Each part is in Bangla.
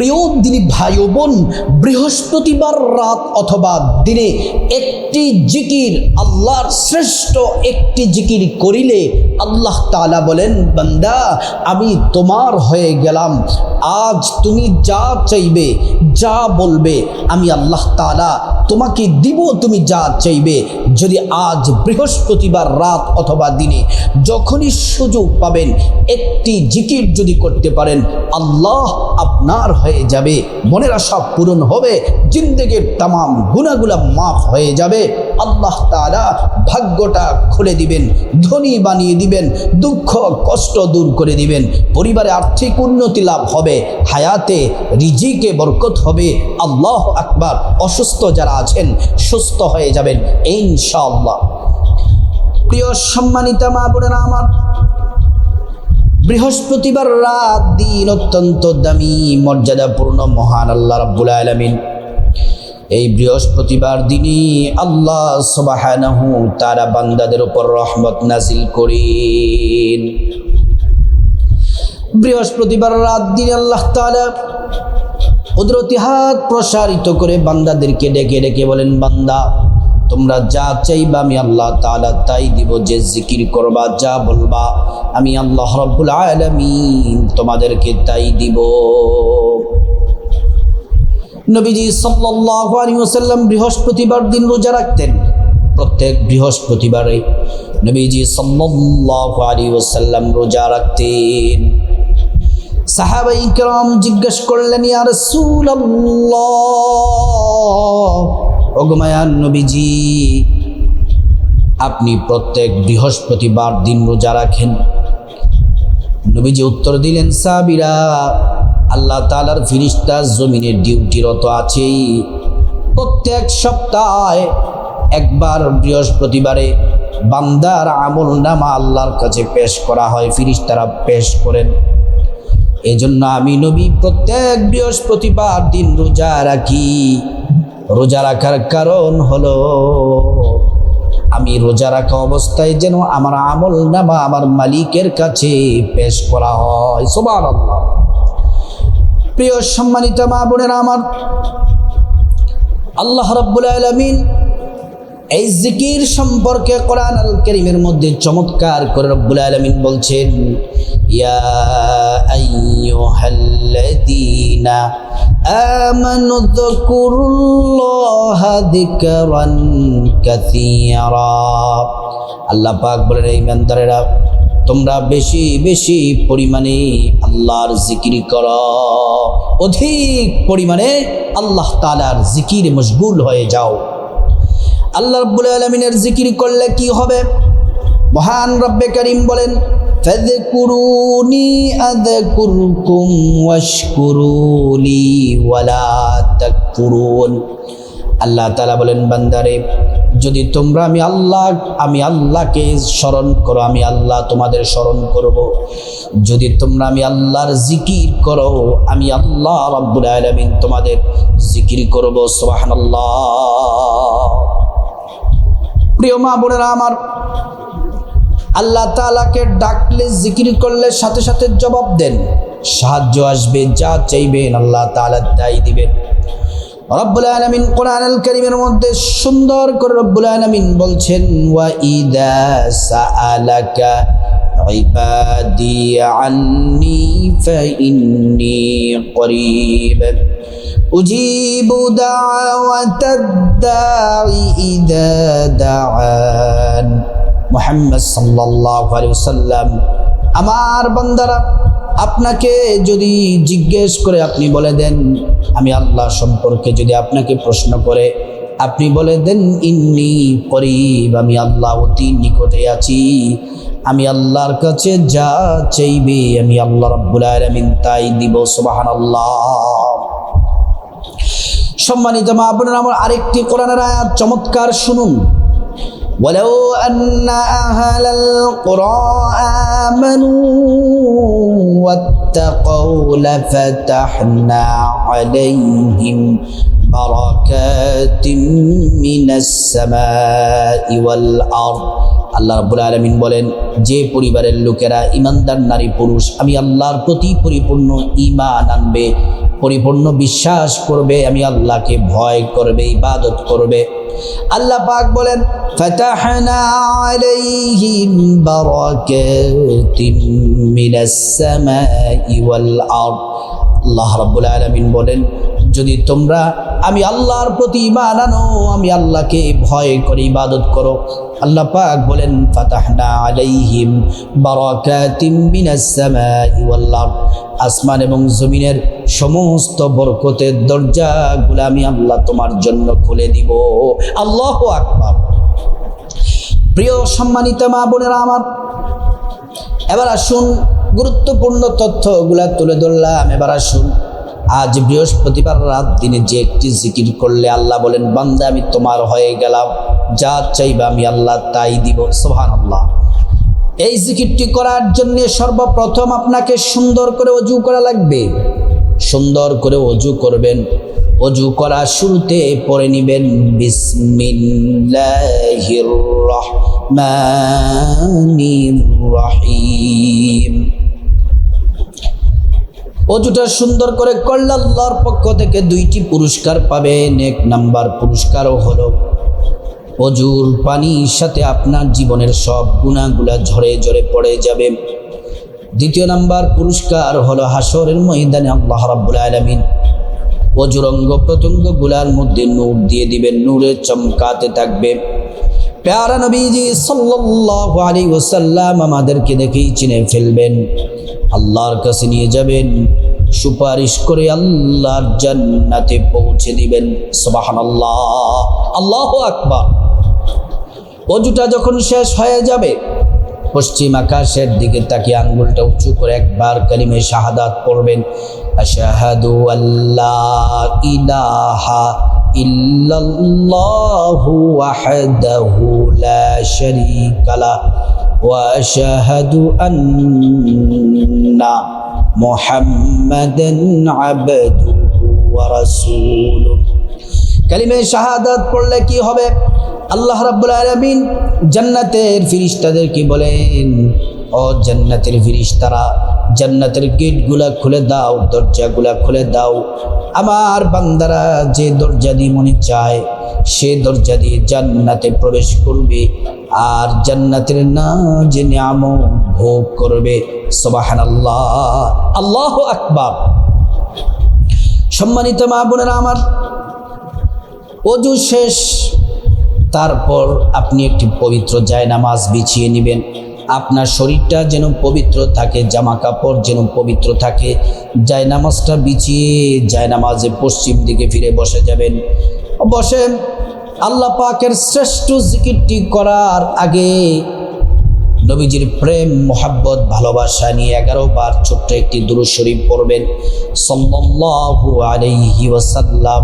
প্রিয় দিনী ভাই বোন বৃহস্পতিবার রাত অথবা দিনে একটি জিকির, আল্লাহর শ্রেষ্ঠ একটি জিকির করিলে আল্লাহ তাআলা বলেন, বান্দা, আমি তোমার হয়ে গেলাম। আজ তুমি যা চাইবে, যা বলবে, আমি আল্লাহ তাআলা তোমাকে দিব, তুমি যা চাইবে। যদি আজ বৃহস্পতিবার রাত অথবা দিনে যখনই সুযোগ পাবেন, একটি জিকির যদি করতে পারেন, আল্লাহ আপনার হয়ে যাবে। মনের আশা পূরণ হবে, জিন্দগির তাম গুণাগুলা মাফ হয়ে যাবে। আল্লাহ তাআলা ভাগ্যটা খুলে দিবেন, ধনী বানিয়ে দিবেন, দুঃখ, কষ্ট দূর করে দিবেন। পরিবারে আর্থিক উন্নতি লাভ হবে, হায়াতে রিজিকে বরকত হবে। আল্লাহ আকবার। অসুস্থ যারা আছেন, সুস্থ হয়ে যাবেন, ইনশাআল্লাহ। প্রিয় সম্মানিতা মা বোনেরা আমার বৃহস্পতিবার রাত দিন অত্যন্ত দামি, মর্যাদাপূর্ণ, মহান আল্লাহ রাব্বুল আলামিন। এই বৃহস্পতিবার দিনই আল্লাহ সুবহানাহু তারা বান্দাদের উপর রহমত নাজিল করেন। বৃহস্পতিবার রাত দিন আল্লাহ তাআলা কুদরতি হাত প্রসারিত করে বান্দাদেরকে ডেকে ডেকে বলেন, বান্দা তোমরা যা চাইবা আমি আল্লাহ তালা তাই দিব, যে জিকির করবা, যা বলবা আমি আল্লাহ রব্বুল আলামিন তোমাদেরকে তাই দিব। নবীজি আলাইহি ওয়াসাল্লাম বৃহস্পতিবার দিন রোজা রাখতেন, প্রত্যেক বৃহস্পতিবারে নবীজি আলাইহি ওয়াসাল্লাম রোজা রাখতেন। সাহাবা ইকরাম জিজ্ঞেস করলেন, ইয়া রাসূলুল্লাহ ওগমায়ান নবীজি, আপনি প্রত্যেক বৃহস্পতিবার দিন রোজা রাখেন। নবীজি উত্তর দিলেন সাবিরা আল্লাহ তালার ফিরিস্তা জমিনের ডিউটিরত আছেই। প্রত্যেক সপ্তাহে একবার বৃহস্পতিবারে বান্দার আমল নামা আল্লাহর কাছে পেশ করা হয়, ফিরিস্তারা পেশ করেন। এজন্য আমি নবী, প্রত্যেক বৃহস্পতিবার দিন রোজা রাখি। রোজা রাখার কারণ হলো, আমি রোজা রাখা অবস্থায় যেন আমার আমল নামা আমার মালিকের কাছে পেশ করা হয়। সোমান প্রিয় সম্মানিত মা বোনেরা আমার, আল্লাহ রব্বুল আলমিন এই জিকির সম্পর্কে কোরআন আল করিমের মধ্যে চমৎকার করে রব্বুল আলমিন বলছেন, ইয়া আইয়ুহাল্লাযীনা আল্লাহ পাক বলেন, এই ইমানদারেরা, তোমরা বেশি বেশি পরিমাণে আল্লাহর জিকির কর। অধিক পরিমাণে আল্লাহ তালার জিকির মশগুল হয়ে যাও। আল্লাহ রব্বুল আলমিনের জিকির করলে কি হবে মহান রব্বে করিম বলেন فاذكروني أذكركم واشكروا لي ولا تكفرون আল্লাহ তালা বলেন বান্দারে যদি তোমরা আমি আল্লাহ আমি আল্লাহকে স্মরণ করো আমি আল্লাহ তোমাদের স্মরণ করব যদি তোমরা আমি আল্লাহর জিকির করো আমি আল্লাহ রব্বুল আলমিন তোমাদের জিকির করবো সোহান প্রিয় মা বোনেরা আমার আল্লাহ তালাকে ডাকলে জিকির করলে সাথে সাথে জবাব দেন সাহায্য আসবে যা চাইবেন আল্লাহ তালা তাই দিবেন রব্বুল আলমিন কোরআন আল করিমের মধ্যে সুন্দর করে রব্বুল আলমিন বলছেন ওয়া ইদা সাআলাকা عبادي عني فإني قريب أجيب دعوة الداعي إذا دعان মোহাম্মদ সাল্লাহ সাল্লাম আমার বান্দারা আপনাকে যদি জিজ্ঞেস করে আপনি বলে দেন আমি আল্লাহ সম্পর্কে যদি আপনাকে প্রশ্ন করে আপনি বলে দেন ইন্নি করিব আমি আল্লাহ অতি নিকটে আছি আমি আল্লাহর কাছে যা চাইবে আমি আল্লাহ রব্বুল আলমিন তাই দিব সুবাহান আল্লাহ সম্মানিত মা আপনার আমার আরেকটি কোরআনের আয়াত চমৎকার শুনুন ولو أن أهل القرى آمنوا واتقوا لفتحنا عليهم بركات من السماء والأرض আল্লাহ রাব্বুল আলামিন বলেন যে পরিবারের লোকেরা ইমানদার নারী পুরুষ আমি আল্লাহর প্রতি পরিপূর্ণ ঈমান আনবে পরিপূর্ণ বিশ্বাস করবে, আমি আল্লাহকে ভয় করবে, ইবাদত করবে। আল্লাহ পাক বলেন আল্লাহ রাব্বুল আলামিন বলেন, যদি তোমরা আমি আল্লাহর প্রতি আনো, আমি আল্লাহকে ভয় করে ইবাদত করো। আল্লাহ পাক বলেন, ফাতাহনা আলাইহিম বারাকাতিম মিনাস সামাই ওয়াল আরদ। আসমান এবং জমিনের সমস্ত বরকতের দরজাগুলো আমি আল্লাহ তোমার জন্য খুলে দিব। আল্লাহ আকবার। প্রিয় সম্মানিত মা বোনেরা আমার, এবার আসুন, গুরুত্বপূর্ণ তথ্যগুলা তুলে ধরলাম। এবার আসুন আজ বৃহস্পতিবার রাত দিনে যে একটি জিকির করলে আল্লাহ বলেন, বান্দা, আমি তোমার হয়ে গেলাম। যা চাইবা আমি আল্লাহ তাই দিব। সোহান আল্লাহ এই জিকিরটি করার জন্য সর্বপ্রথম আপনাকে সুন্দর করে অজু করা লাগবে। সুন্দর করে অজু করবেন। অজু করা শুরুতে পড়ে নিবেন, বিসমিল্লাহির রহমানির রহিম। অজুটা সুন্দর করে করলে আল্লাহর পক্ষ থেকে দুইটি পুরস্কার পাবেন এক নাম্বার পুরস্কারও হলো। অজুর পানির সাথে আপনার জীবনের সব গুণাগুলা ঝরে ঝরে পড়ে যাবে। দ্বিতীয় নাম্বার পুরস্কার হলো হাসরের ময়দানে আল্লাহ রাব্বুল আলামিন অজুর অঙ্গ প্রত্যঙ্গগুলার মধ্যে নূর দিয়ে দিবেন নূরের চমকাতে থাকবে। প্যারা নবীজি সাল্লাল্লাহু আলাইহি আমাদেরকে দেখেই চিনে ফেলবেন। আল্লাহর কাছে নিয়ে যাবেন। সুপারিশ করে আল্লাহর জান্নাতে পৌঁছে দিবেন। সুবহানাল্লাহ। আল্লাহ আকবার। অজুটা যখন শেষ হয়ে যাবে, পশ্চিম আকাশের দিকে তাকিয়ে আঙ্গুলটা উঁচু করে একবার কালিমে শাহাদাত পড়বেন। আশাহাদু আল্লাহ ইলাহা ইল্লাল্লাহু ওয়াহদাহু লা শারীকা লাহ ওয়া আশহাদু আন্না মুহাম্মাদান আবদুহু ওয়া রাসূলুহু। কালিমে শাহাদাত পড়লে কি হবে? আল্লাহ রাব্বুল আলামিন জান্নাতের ফিরিস্তাদেরকে বলেন, ও জান্নাতের ফিরিস্তারা, জান্নাতের গেটগুলা খুলে দাও, দরজাগুলা খুলে দাও। আমার বান্দারা যে দরজা দিয়ে মনে চায়, সে দরজা দিয়ে জান্নাতে প্রবেশ করবে আর জান্নাতের না যে নাম ভোগ করবে। সবাহান আল্লাহ আল্লাহ আকবার। সম্মানিত মা বোনেরা আমার অজু শেষ তারপর আপনি একটি পবিত্র জায়নামাজ বিছিয়ে নেবেন। আপনার শরীরটা যেন পবিত্র থাকে জামা কাপড় যেন পবিত্র থাকে। জায়নামাজটা বিছিয়ে জায়নামাজে পশ্চিম দিকে ফিরে বসে যাবেন। বসে আল্লাহ পাকের শ্রেষ্ঠ জিকিরটি করার আগে নবীজির প্রেম, মোহাব্বত, ভালোবাসা নিয়ে এগারো বার ছোট্ট একটি দুরুদ শরীফ পড়বেন। সাল্লাল্লাহু আলাইহি ওয়াসাল্লাম,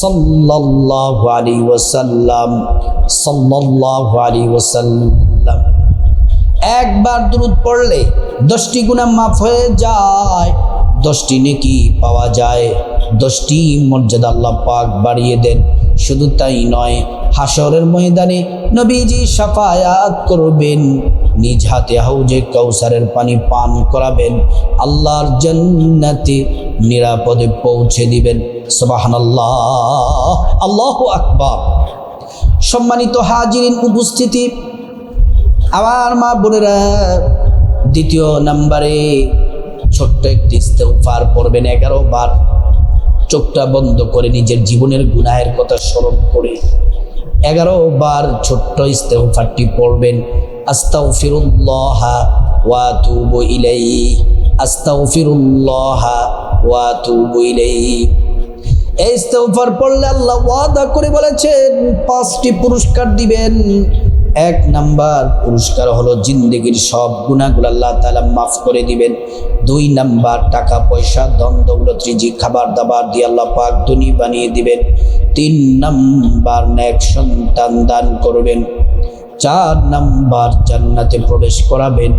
সাল্লাল্লাহু আলাইহি ওয়াসাল্লাম, সাল্লাল্লাহু আলাইহি ওয়াসাল্লাম। একবার দুরুদ পড়লে দশটি গুণা মাফ হয়ে যায়, দশটি নেকি পাওয়া যায়, দশটি মর্যাদা আল্লাহ পাক বাড়িয়ে দেন। শুধু তাই নয় হাসরের ময়দানে নবীজি সাফায়াত করবেন। নিজ হাতে হাউজে কৌসারের পানি পান করাবেন। আল্লাহর জান্নাতে নিরাপদে পৌঁছে দিবেন। সুবহানাল্লাহ, আল্লাহ আকবার। সম্মানিত হাজিরিন, উপস্থিতি। আমার মা বোনেরা, দ্বিতীয় নাম্বারে ছোট্ট একটি ইস্তেফার পড়বেন এগারো বার। চোখটা বন্ধ করে নিজের জীবনের গুনাহের কথা স্মরণ করে। এগারো বার ছোট্ট ইস্তেফারটি পড়বেন। আস্তাও ফিরুল্লাহ ওয়া তুবু ইলাই আস্তাও ফিরুল্লাহ ওয়া তুবু ইলাই এই ইস্তেগফার পড়লে আল্লাহ ওয়াদা করে বলেছেন, পাঁচটি পুরস্কার দিবেন। এক নাম্বার পুরস্কার হলো জিন্দগির সব গুণাগুলো আল্লাহ তাআলা মাফ করে দিবেন। দুই নাম্বার টাকা, পয়সা দ্বন্দ্বগুলো ত্রিজি খাবার দাবার দিয়ে আল্লাহ পাক ধনী বানিয়ে দিবেন। তিন নাম্বার নেক সন্তান দান করবেন। চার নাম্বার জান্নাতে প্রবেশ করাবেন।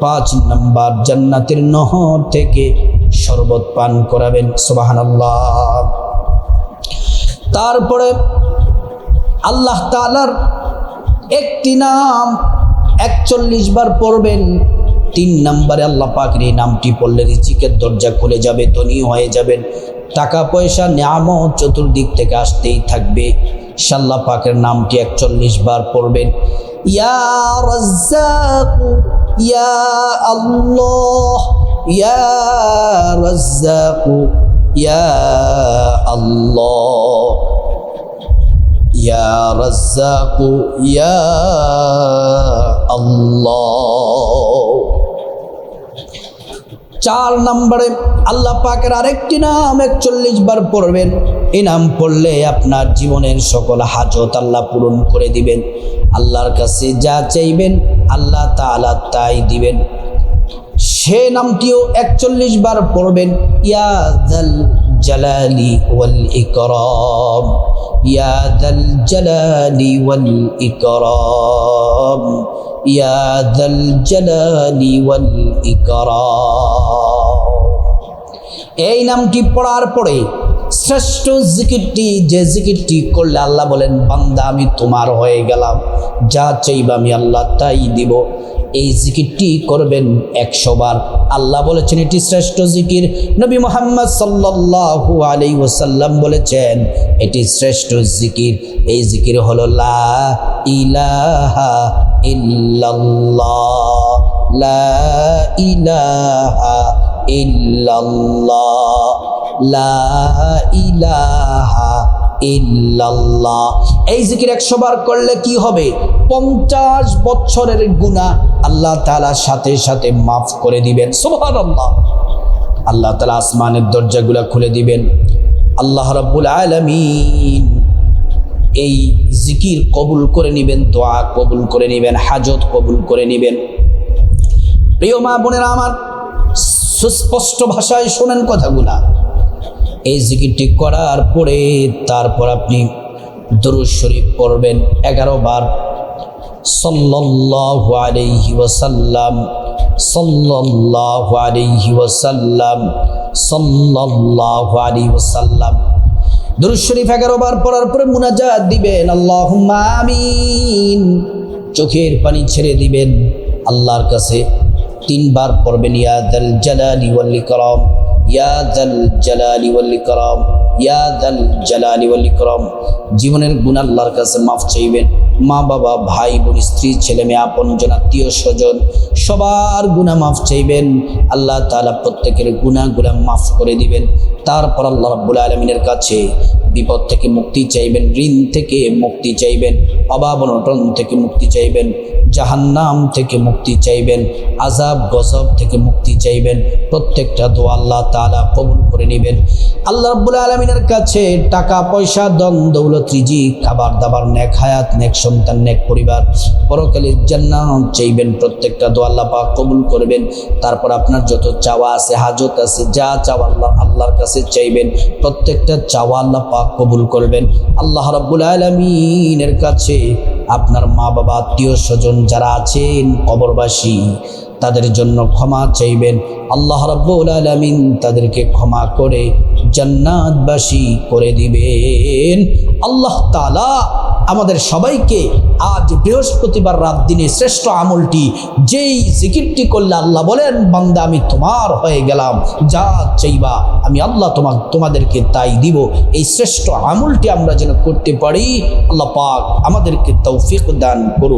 পাঁচ নাম্বার জান্নাতের নহর থেকে শরবত পান করাবেন। সুবহানাল্লাহ। তারপরে আল্লাহ তাআলার একটি নাম, একচল্লিশ বার পড়বেন। তিন নম্বরে আল্লাহ পাকের এই নামটি পড়লে রিচিকের দরজা খুলে যাবে, ধনী হয়ে যাবেন। টাকা, পয়সা, নিয়ামত চতুর্দিক থেকে আসতেই থাকবে। সাল্লাহ পাকের নামটি একচল্লিশ বার পড়বেন। ইয়া ইয়া আল্লাহ, ইয়া ইয়া আল্লাহ। ইয়া ইয়া আল্লাহ। চার নম্বরে আল্লাহ পাকের আরেকটি নাম একচল্লিশ বার পড়বেন। এই নাম পড়লে আপনার জীবনের সকল হাজত আল্লাহ পূরণ করে দিবেন। আল্লাহর কাছে যা চাইবেন আল্লাহ তাআলা তাই দিবেন। সে নামটিও একচল্লিশ বার পড়বেন। ইয়াদাল জালালি ওয়াল ইকরাম। ইয়াদাল জালালি ওয়াল ইকরাম। ইয়াদাল জালালি ওয়াল ইকরাম। এই নামটি পড়ার পরে শ্রেষ্ঠ জিকিরটি যে জিকিরটি করলে আল্লাহ বলেন, বান্দা, আমি তোমার হয়ে গেলাম। যা চাইবা আমি আল্লাহ তাই দিব। এই জিকিরটি করবেন একশোবার। আল্লাহ বলেছেন, এটি শ্রেষ্ঠ জিকির। নবী মোহাম্মদ সাল্লাল্লাহু আলাইহি ওসাল্লাম বলেছেন, এটি শ্রেষ্ঠ জিকির। এই জিকির হলো, লা ইলাহা লা ইলাহা লা ইলাহা ইল্লাল্লাহ। এই জিকির একশো বার করলে কি হবে? পঞ্চাশ বছরের গুণা আল্লাহ তাআলার সাথে সাথে মাফ করে দিবেন। সুবহানাল্লাহ। আল্লাহ তাআলা আসমানের দরজাগুলো খুলে দিবেন। আল্লাহ রাব্বুল আলামিন এই জিকির কবুল করে নেবেন, দোয়া কবুল করে নেবেন, হাজত কবুল করে নেবেন। প্রিয় মা বোনেরা আমার সুস্পষ্ট ভাষায় শোনেন কথাগুলা। এই জিকিরটি করার পরে তারপর আপনি দরুদ শরীফ পড়বেন এগারো বার। সাল্লাল্লাহু আলাইহি ওয়াসাল্লাম, সাল্লাল্লাহু আলাইহি ওয়াসাল্লাম, সাল্লাল্লাহু আলাইহি ওয়াসাল্লাম। দরুদ শরীফ এগারো বার পড়ার পরে মুনাজাত দিবেন, আল্লাহুম্মা আমিন। চোখের পানি ছেড়ে দিবেন, আল্লাহর কাছে তিনবার পড়বেন ইয়াদাল জালালি ওয়াল ইকরাম। ইয়াদাল জালালি ওয়াল ইকরাম ইয়াদাল জালালি ওয়াল ইকরাম জীবনের গুণ আল্লাহর কাছে মাফ চাইবেন মা বাবা, ভাই বোন, স্ত্রী, ছেলে মেয়ে, আপন জন, আত্মীয় স্বজন, সবার গুণা মাফ চাইবেন। আল্লাহ তাআলা প্রত্যেকের গুণাগুলা মাফ করে দিবেন। তারপর আল্লাহ রাব্বুল আলমিনের কাছে বিপদ থেকে মুক্তি চাইবেন, ঋণ থেকে মুক্তি চাইবেন, অভাব অনটন থেকে মুক্তি চাইবেন, জাহান্নাম থেকে মুক্তি চাইবেন আজাব গজব থেকে মুক্তি চাইবেন। প্রত্যেকটা দোয়া আল্লাহ তাআলা কবুল করে নেবেন। আল্লাহ রাব্বুল আলমিনের কাছে টাকা, পয়সা দন দৌলত রিজি খাবার দাবার, নেক হায়াত, নেক সন্তান, নেক পরিবার, পরকালে জান্নাত চাইবেন প্রত্যেকটা দোয়া আল্লাহ পাক কবুল করবেন। তারপর আপনার যত চাওয়া আছে, হাজত আছে, যা চাওয়া আল্লাহ, আল্লাহর কাছে চাইবেন, প্রত্যেকটা চাওয়া আল্লাহ পাক কবুল করবেন। আল্লাহ রাব্বুল আলমিনের কাছে আপনার মা বাবা আত্মীয় স্বজন যারা আছেন, কবরবাসী, তাদের জন্য ক্ষমা চাইবেন। আল্লাহ রাব্বুল আলামিন তাদেরকে ক্ষমা করে জান্নাতবাসী করে দিবেন। আল্লাহ তাআলা আমাদের সবাইকে আজ বৃহস্পতিবার রাত দিনে শ্রেষ্ঠ আমলটি, যেই জিকিরটি করলে আল্লাহ বলেন, বান্দা, আমি তোমার হয়ে গেলাম, যা চাইবা আমি আল্লাহ তোমার তোমাদেরকে তাই দিব। এই শ্রেষ্ঠ আমলটি আমরা যেন করতে পারি, আল্লাহ পাক আমাদেরকে তৌফিক দান করুন